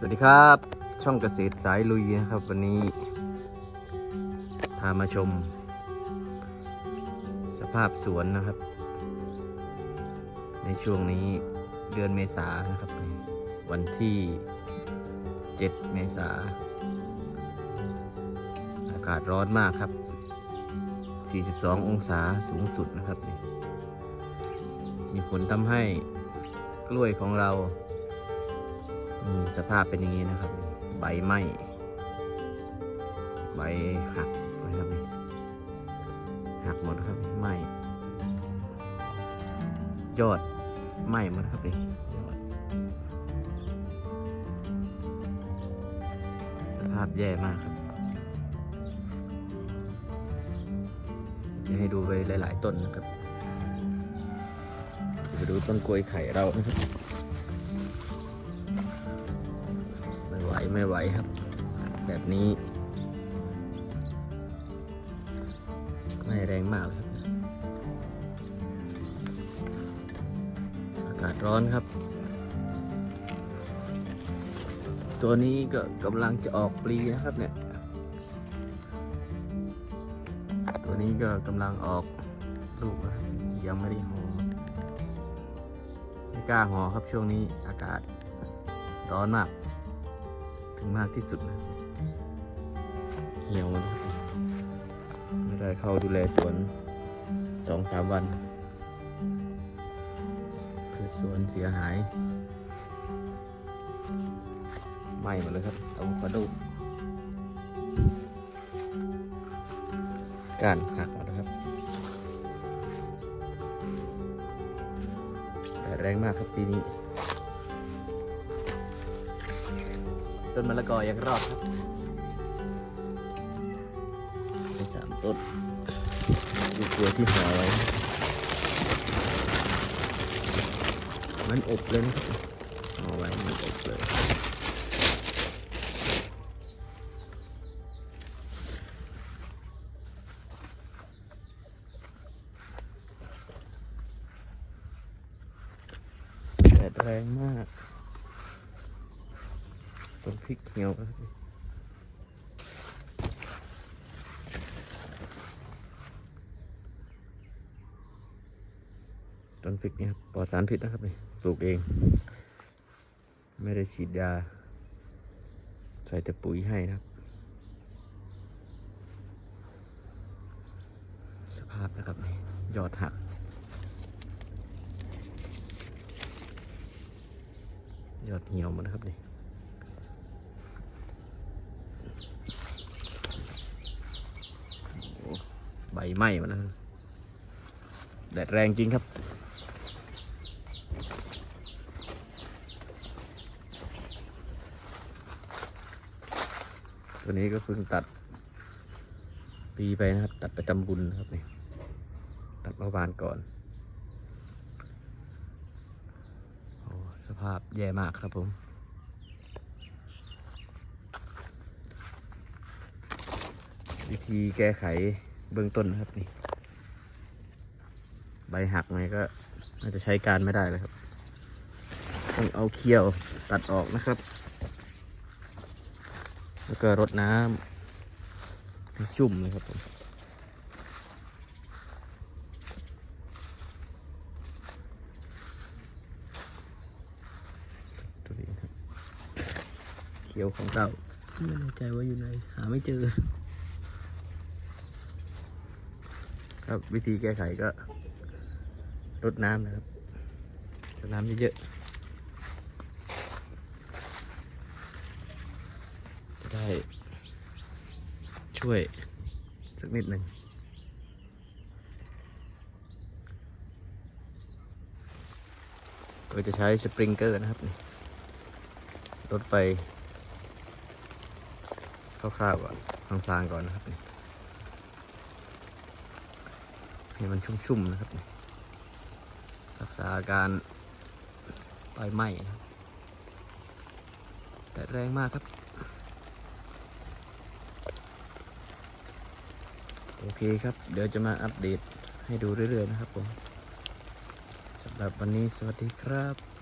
สวัสดีครับ ช่องเกษตรสายลุยนะครับ วันนี้ พามาชม สภาพสวนนะครับ ในช่วงนี้เดือนเมษานะครับ วันที่ 7 เมษาอากาศร้อนมากครับ 42 องศาสูงสุดนะครับ มีผลทำให้กล้วยของเรา สภาพเป็นอย่างนี้นะครับ ใบไหม้ใบหักนะครับนี่หักหมดครับไหม้ยอดไหม้หมดครับนี่ยอดสภาพแย่มากครับ จะให้ดูไปหลาย ๆ ต้นนะครับไปดูต้นกล้วยไข่เรานะครับ วไม่ไหวครับ แบบนี้ไม่แรงมากเลยครับ อากาศร้อนครับ ตัวนี้ก็กำลังจะออกปลีนะครับเนี่ย ตัวนี้ก็กำลังออกลูกนะครับยังไม่ได้ห่อไม่กล้าห่อครับช่วงนี้อากาศร้อนมาก ถึงมากที่สุดนะเหี่ยวหมดนะครับไม่ได้เข้าดูแลสวนสองสามวันพืชสวนเสียหายไหม้หมดเลยครับอะโวคาโดก้านหักหมดนะครับแต่แรงมากครับปีนี้ ต้นมะละกอยังรอดครับมีสามต้นดูกล้วที่ห่อไว้มันอบเลยนะครับห่อไว้มันอบเลยแดดแรงมาก ต้นพริกเหี่ยวครับต้นพริกเนี่ยครับปลอดสารพิษนะครับนี่ปลูกเอง ไม่ได้ฉีดยา ใส่แต่ปุ๋ยให้นะครับ สภาพนะครับนี่ยอดหักยอดเหี่ยวหมดนะครับนี่ ใบไหม้มันนะแดดแรงจริงครับ ตัวนี้ก็เพิ่งตัด ปีไปนะครับ ตัดไปตำบุญนะครับนี่ตัดเมื่อวานก่อนโอ้สภาพแย่มากครับผมวิธีแก้ไข เบื้องต้นนะครับนี่ ใบหักไงก็น่าจะใช้การไม่ได้เลยครับ ต้องเอาเคียวตัดออกนะครับ แล้วก็รดน้ำให้ชุ่มเลยครับผมเขียวของเราไม่แน่ใจว่าอยู่ไหนหาไม่เจอ ครับวิธีแก้ไขก็รดน้ำนะครับรดน้ำเยอะๆจะได้ช่วยสักนิดหนึ่งก็จะใช้สปริงเกอร์นะครับนี่รดไปคร่าวๆก่อนพลางๆก่อนนะครับนี่ ให้มันชุ่มๆนะครับ รักษาอาการไฟไหม้แต่แรงมากครับ โอเคครับ เดี๋ยวจะมาอัปเดตให้ดูเรื่อยๆนะครับผมสำหรับวันนี้สวัสดีครับ